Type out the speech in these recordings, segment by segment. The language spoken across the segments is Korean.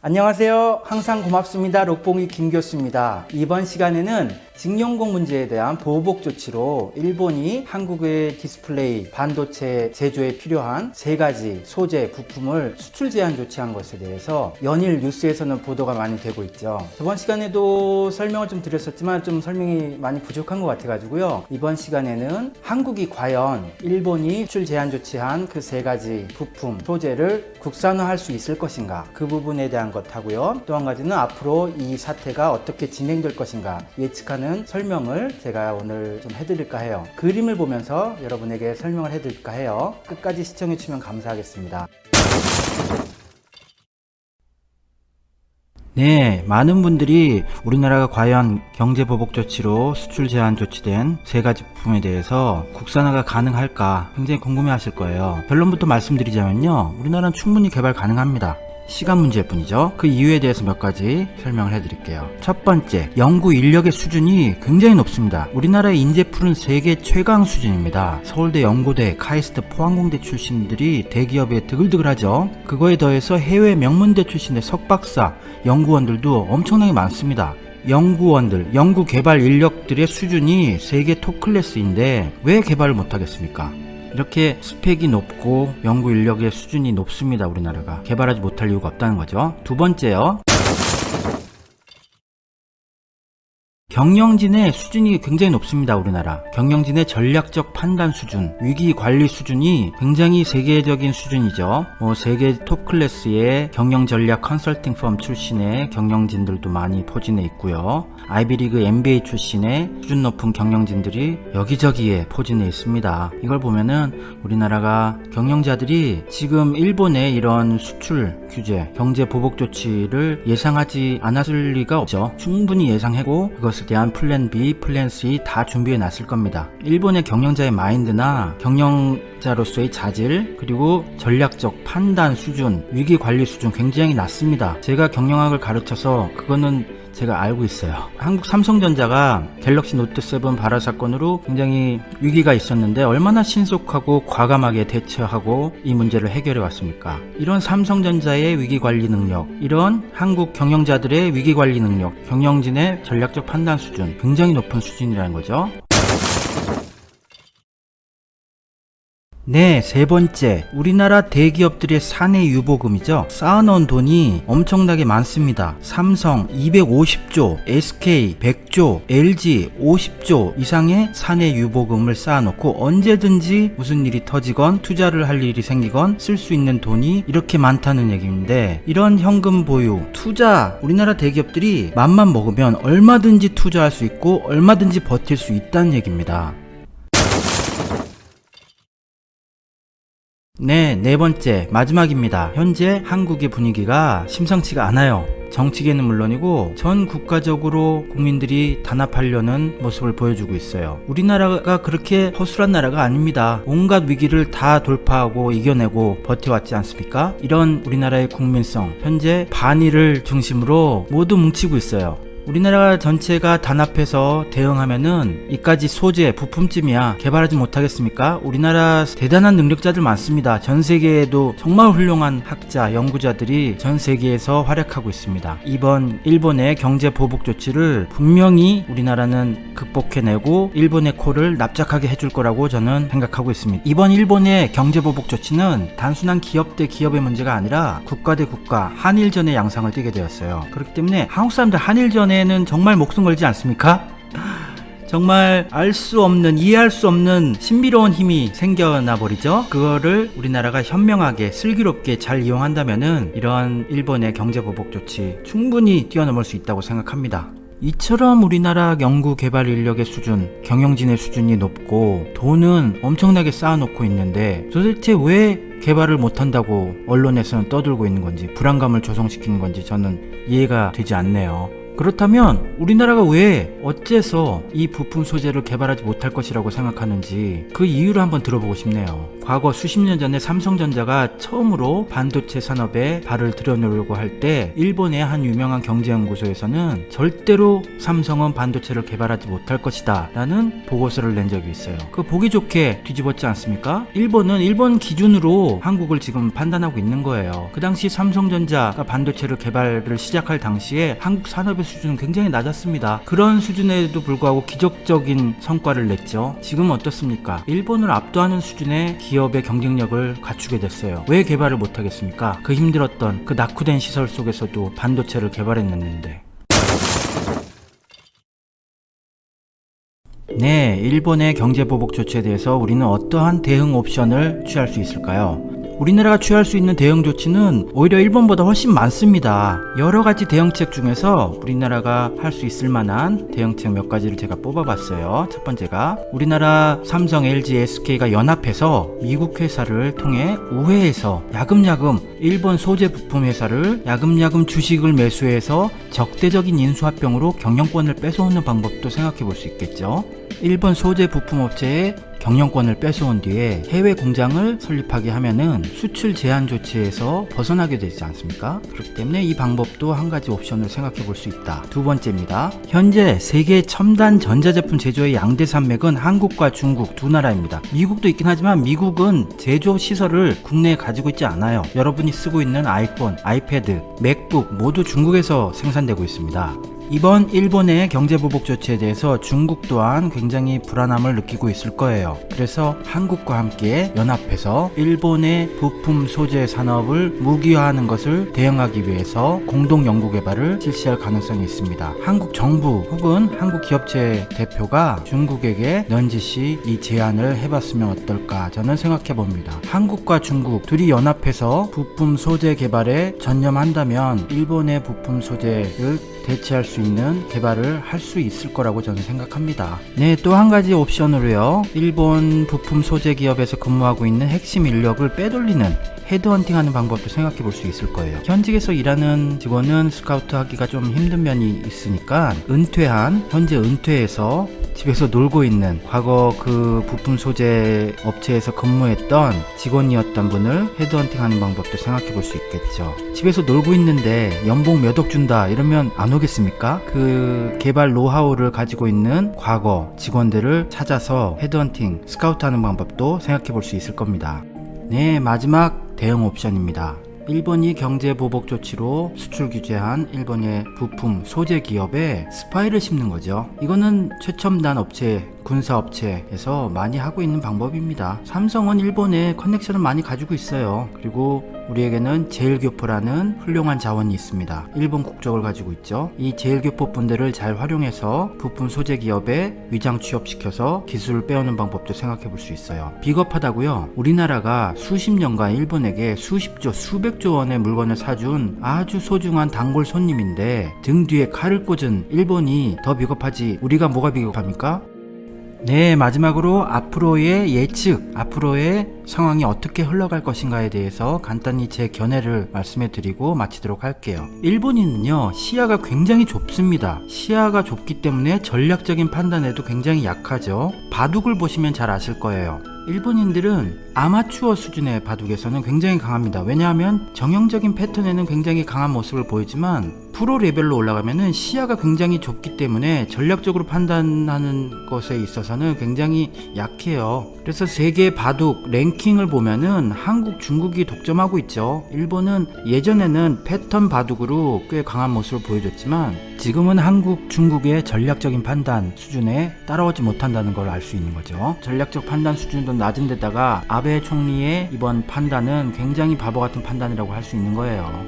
안녕하세요. 항상 고맙습니다. 록봉이 김 교수입니다. 이번 시간에는 징용공 문제에 대한 보복 조치로 일본이 한국의 디스플레이 반도체 제조에 필요한 세 가지 소재 부품을 수출 제한 조치한 것에 대해서 연일 뉴스에서는 보도가 많이 되고 있죠. 저번 시간에도 설명을 좀 드렸었지만 좀 설명이 많이 부족한 것 같아가지고요. 이번 시간에는 한국이 과연 일본이 수출 제한 조치한 그 세 가지 부품 소재를 국산화할 수 있을 것인가 그 부분에 대한 것하고요. 또 한 가지는 앞으로 이 사태가 어떻게 진행될 것인가 예측하는 설명을 제가 오늘 좀 해드릴까 해요. 그림을 보면서 여러분에게 설명을 해드릴까 해요. 끝까지 시청해주시면 감사하겠습니다. 네, 많은 분들이 우리나라가 과연 경제 보복 조치로 수출 제한 조치된 세 가지 부품에 대해서 국산화가 가능할까 굉장히 궁금해 하실 거예요. 결론부터 말씀드리자면요. 우리나라는 충분히 개발 가능합니다. 시간 문제일 뿐이죠. 그 이유에 대해서 몇 가지 설명을 해드릴게요. 첫 번째, 연구 인력의 수준이 굉장히 높습니다. 우리나라의 인재풀은 세계 최강 수준입니다. 서울대, 연고대, 카이스트, 포항공대 출신들이 대기업에 드글드글하죠. 그거에 더해서 해외 명문대 출신의 석박사, 연구원들도 엄청나게 많습니다. 연구원들, 연구 개발 인력들의 수준이 세계 톱 클래스인데 왜 개발을 못하겠습니까? 이렇게 스펙이 높고 연구 인력의 수준이 높습니다. 우리나라가 개발하지 못할 이유가 없다는 거죠. 두 번째요. 경영진의 수준이 굉장히 높습니다, 우리나라. 경영진의 전략적 판단 수준, 위기 관리 수준이 굉장히 세계적인 수준이죠. 뭐, 세계 톱 클래스의 경영 전략 컨설팅 펌 출신의 경영진들도 많이 포진해 있고요. 아이비리그 MBA 출신의 수준 높은 경영진들이 여기저기에 포진해 있습니다. 이걸 보면은 우리나라가 경영자들이 지금 일본의 이런 수출 규제, 경제 보복 조치를 예상하지 않았을 리가 없죠. 충분히 예상하고 그것에 대한 플랜 B, 플랜 C 다 준비해 놨을 겁니다. 일본의 경영자의 마인드나 경영자로서의 자질, 그리고 전략적 판단 수준, 위기 관리 수준 굉장히 낮습니다. 제가 경영학을 가르쳐서 그거는 제가 알고 있어요. 한국 삼성전자가 갤럭시 노트 7 발화 사건으로 굉장히 위기가 있었는데 얼마나 신속하고 과감하게 대처하고 이 문제를 해결해 왔습니까? 이런 삼성전자의 위기 관리 능력, 이런 한국 경영자들의 위기 관리 능력, 경영진의 전략적 판단 수준 굉장히 높은 수준이라는 거죠. 네, 세 번째. 우리나라 대기업들의 사내 유보금이죠. 쌓아놓은 돈이 엄청나게 많습니다. 삼성 250조, SK 100조, LG 50조 이상의 사내 유보금을 쌓아놓고 언제든지 무슨 일이 터지건 투자를 할 일이 생기건 쓸 수 있는 돈이 이렇게 많다는 얘기인데 이런 현금 보유, 투자, 우리나라 대기업들이 맘만 먹으면 얼마든지 투자할 수 있고 얼마든지 버틸 수 있다는 얘기입니다. 네, 네 번째, 마지막입니다. 현재 한국의 분위기가 심상치가 않아요. 정치계는 물론이고 전 국가적으로 국민들이 단합하려는 모습을 보여주고 있어요. 우리나라가 그렇게 허술한 나라가 아닙니다. 온갖 위기를 다 돌파하고 이겨내고 버텨왔지 않습니까? 이런 우리나라의 국민성, 현재 반일을 중심으로 모두 뭉치고 있어요. 우리나라 전체가 단합해서 대응하면은 이까지 소재, 부품쯤이야 개발하지 못하겠습니까? 우리나라 대단한 능력자들 많습니다. 전 세계에도 정말 훌륭한 학자, 연구자들이 전 세계에서 활약하고 있습니다. 이번 일본의 경제 보복 조치를 분명히 우리나라는 극복해내고 일본의 코를 납작하게 해줄 거라고 저는 생각하고 있습니다. 이번 일본의 경제 보복 조치는 단순한 기업 대 기업의 문제가 아니라 국가 대 국가, 한일전의 양상을 띠게 되었어요. 그렇기 때문에 한국 사람들 한일전에 는 정말 목숨 걸지 않습니까? 정말 알 수 없는 이해할 수 없는 신비로운 힘이 생겨나 버리죠. 그거를 우리나라가 현명하게 슬기롭게 잘 이용한다면은 이러한 일본의 경제 보복 조치 충분히 뛰어넘을 수 있다고 생각합니다. 이처럼 우리나라 연구 개발 인력의 수준, 경영진의 수준이 높고 돈은 엄청나게 쌓아놓고 있는데 도대체 왜 개발을 못한다고 언론에서는 떠들고 있는 건지 불안감을 조성시키는 건지 저는 이해가 되지 않네요. 그렇다면 우리나라가 왜 어째서 이 부품 소재를 개발하지 못할 것이라고 생각하는지 그 이유를 한번 들어보고 싶네요. 과거 수십 년 전에 삼성전자가 처음으로 반도체 산업에 발을 들여놓으려고 할 때 일본의 한 유명한 경제연구소에서는 절대로 삼성은 반도체를 개발하지 못할 것이다 라는 보고서를 낸 적이 있어요. 그 보기 좋게 뒤집었지 않습니까? 일본은 일본 기준으로 한국을 지금 판단하고 있는 거예요. 그 당시 삼성전자가 반도체를 개발을 시작할 당시에 한국 산업의 수준은 굉장히 낮았습니다. 그런 수준에도 불구하고 기적적인 성과를 냈죠. 지금 어떻습니까? 일본을 압도하는 수준의 기업의 경쟁력을 갖추게 됐어요. 왜 개발을 못하겠습니까? 그 힘들었던 그 낙후된 시설 속에서도 반도체를 개발해냈는데. 네, 일본의 경제보복 조치에 대해서 우리는 어떠한 대응 옵션을 취할 수 있을까요? 우리나라가 취할 수 있는 대응 조치는 오히려 일본보다 훨씬 많습니다. 여러 가지 대응책 중에서 우리나라가 할 수 있을 만한 대응책 몇 가지를 제가 뽑아봤어요. 첫 번째가 우리나라 삼성, LG, SK가 연합해서 미국 회사를 통해 우회해서 야금야금 일본 소재 부품 회사를 야금야금 주식을 매수해서 적대적인 인수합병으로 경영권을 뺏어오는 방법도 생각해 볼 수 있겠죠. 일본 소재 부품 업체에 경영권을 뺏어온 뒤에 해외 공장을 설립하게 하면은 수출 제한 조치에서 벗어나게 되지 않습니까? 그렇기 때문에 이 방법도 한 가지 옵션을 생각해 볼 수 있다. 두 번째입니다. 현재 세계 첨단 전자제품 제조의 양대 산맥은 한국과 중국 두 나라입니다. 미국도 있긴 하지만 미국은 제조 시설을 국내에 가지고 있지 않아요. 여러분이 쓰고 있는 아이폰, 아이패드, 맥북 모두 중국에서 생산되고 있습니다. 이번 일본의 경제보복 조치에 대해서 중국 또한 굉장히 불안함을 느끼고 있을 거예요. 그래서 한국과 함께 연합해서 일본의 부품 소재 산업을 무기화하는 것을 대응하기 위해서 공동 연구 개발을 실시할 가능성이 있습니다. 한국 정부 혹은 한국 기업체 대표가 중국에게 넌지시 이 제안을 해봤으면 어떨까 저는 생각해 봅니다. 한국과 중국 둘이 연합해서 부품 소재 개발에 전념한다면 일본의 부품 소재를 대체할 수 있는 개발을 할 수 있을 거라고 저는 생각합니다. 네, 또 한 가지 옵션으로요. 일본 부품 소재 기업에서 근무하고 있는 핵심 인력을 빼돌리는 헤드헌팅 하는 방법도 생각해 볼 수 있을 거예요. 현직에서 일하는 직원은 스카우트 하기가 좀 힘든 면이 있으니까 은퇴한, 현재 은퇴해서 집에서 놀고 있는 과거 그 부품 소재 업체에서 근무했던 직원이었던 분을 헤드헌팅 하는 방법도 생각해 볼 수 있겠죠. 집에서 놀고 있는데 연봉 몇 억 준다 이러면 안 오겠습니까? 그 개발 노하우를 가지고 있는 과거 직원들을 찾아서 헤드헌팅, 스카우트 하는 방법도 생각해 볼 수 있을 겁니다. 네, 마지막 대응 옵션입니다. 일본이 경제 보복 조치로 수출 규제한 일본의 부품 소재 기업에 스파이를 심는 거죠. 이거는 최첨단 업체, 군사 업체에서 많이 하고 있는 방법입니다. 삼성은 일본에 커넥션을 많이 가지고 있어요. 그리고 우리에게는 제일교포라는 훌륭한 자원이 있습니다. 일본 국적을 가지고 있죠. 이 제일교포 분들을 잘 활용해서 부품 소재 기업에 위장 취업시켜서 기술을 빼오는 방법도 생각해 볼 수 있어요. 비겁하다고요. 우리나라가 수십 년간 일본에게 수십조, 수백조 원의 물건을 사준 아주 소중한 단골 손님인데 등 뒤에 칼을 꽂은 일본이 더 비겁하지 우리가 뭐가 비겁합니까? 네, 마지막으로 앞으로의 예측, 앞으로의 상황이 어떻게 흘러갈 것인가에 대해서 간단히 제 견해를 말씀해 드리고 마치도록 할게요. 일본인은요, 시야가 굉장히 좁습니다. 시야가 좁기 때문에 전략적인 판단에도 굉장히 약하죠. 바둑을 보시면 잘 아실 거예요. 일본인들은 아마추어 수준의 바둑에서는 굉장히 강합니다. 왜냐하면 정형적인 패턴에는 굉장히 강한 모습을 보이지만 프로 레벨로 올라가면은 시야가 굉장히 좁기 때문에 전략적으로 판단하는 것에 있어서는 굉장히 약해요. 그래서 세계 바둑 랭킹을 보면은 한국, 중국이 독점하고 있죠. 일본은 예전에는 패턴 바둑으로 꽤 강한 모습을 보여줬지만 지금은 한국, 중국의 전략적인 판단 수준에 따라오지 못한다는 걸 알 수 있는 거죠. 전략적 판단 수준도 낮은 데다가 아베 총리의 이번 판단은 굉장히 바보 같은 판단이라고 할 수 있는 거예요.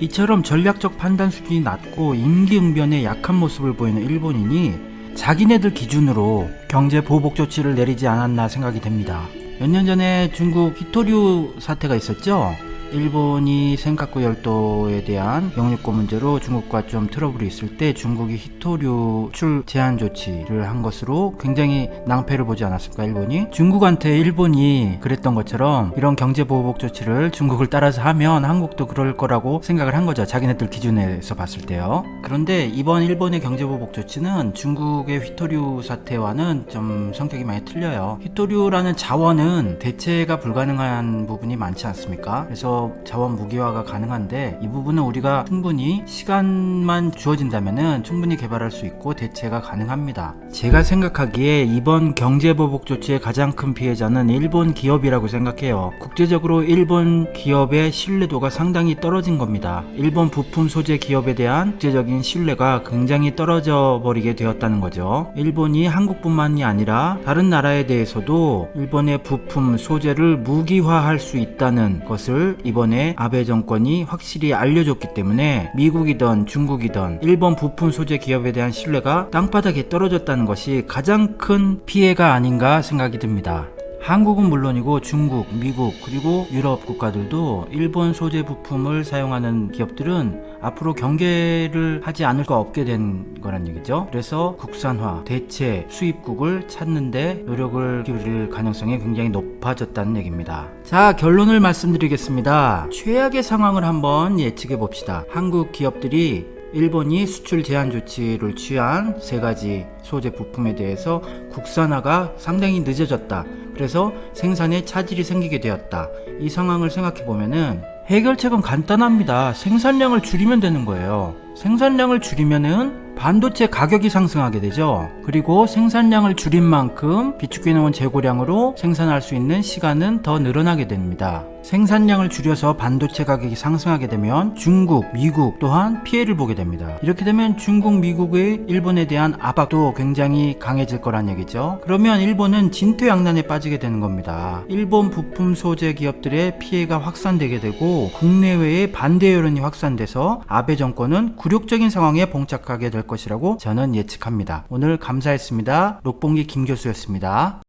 이처럼 전략적 판단 수준이 낮고 임기응변에 약한 모습을 보이는 일본인이 자기네들 기준으로 경제 보복 조치를 내리지 않았나 생각이 됩니다. 몇 년 전에 중국 히토류 사태가 있었죠? 일본이 센카쿠 열도에 대한 영유권 문제로 중국과 좀 트러블이 있을 때 중국이 히토류 출 제한 조치를 한 것으로 굉장히 낭패를 보지 않았습니까 일본이? 중국한테 일본이 그랬던 것처럼 이런 경제 보복 조치를 중국을 따라서 하면 한국도 그럴 거라고 생각을 한 거죠 자기네들 기준에서 봤을 때요. 그런데 이번 일본의 경제 보복 조치는 중국의 휘토류 사태와는 좀 성격이 많이 틀려요. 휘토류라는 자원은 대체가 불가능한 부분이 많지 않습니까? 그래서 자원 무기화가 가능한데 이 부분은 우리가 충분히 시간만 주어진다면은 충분히 개발할 수 있고 대체가 가능합니다. 제가 생각하기에 이번 경제 보복 조치의 가장 큰 피해자는 일본 기업이라고 생각해요. 국제적으로 일본 기업의 신뢰도가 상당히 떨어진 겁니다. 일본 부품 소재 기업에 대한 국제적인 신뢰가 굉장히 떨어져 버리게 되었다는 거죠. 일본이 한국뿐만이 아니라 다른 나라에 대해서도 일본의 부품 소재를 무기화할 수 있다는 것을 이번에 아베 정권이 확실히 알려줬기 때문에 미국이든 중국이든 일본 부품 소재 기업에 대한 신뢰가 땅바닥에 떨어졌다는 것이 가장 큰 피해가 아닌가 생각이 듭니다. 한국은 물론이고 중국, 미국, 그리고 유럽 국가들도 일본 소재 부품을 사용하는 기업들은 앞으로 경계를 하지 않을 수 없게 된 거란 얘기죠. 그래서 국산화, 대체, 수입국을 찾는데 노력을 기울일 가능성이 굉장히 높아졌다는 얘기입니다. 자, 결론을 말씀드리겠습니다. 최악의 상황을 한번 예측해 봅시다. 한국 기업들이 일본이 수출 제한 조치를 취한 세 가지 소재 부품에 대해서 국산화가 상당히 늦어졌다. 그래서 생산에 차질이 생기게 되었다. 이 상황을 생각해 보면은 해결책은 간단합니다. 생산량을 줄이면 되는 거예요. 생산량을 줄이면은 반도체 가격이 상승하게 되죠. 그리고 생산량을 줄인 만큼 비축해 놓은 재고량으로 생산할 수 있는 시간은 더 늘어나게 됩니다. 생산량을 줄여서 반도체 가격이 상승하게 되면 중국, 미국 또한 피해를 보게 됩니다. 이렇게 되면 중국, 미국의 일본에 대한 압박도 굉장히 강해질 거란 얘기죠. 그러면 일본은 진퇴양난에 빠지게 되는 겁니다. 일본 부품 소재 기업들의 피해가 확산되게 되고 국내외의 반대 여론이 확산돼서 아베 정권은 굴욕적인 상황에 봉착하게 될 것이라고 저는 예측합니다. 오늘 감사했습니다. 록봉기 김 교수였습니다.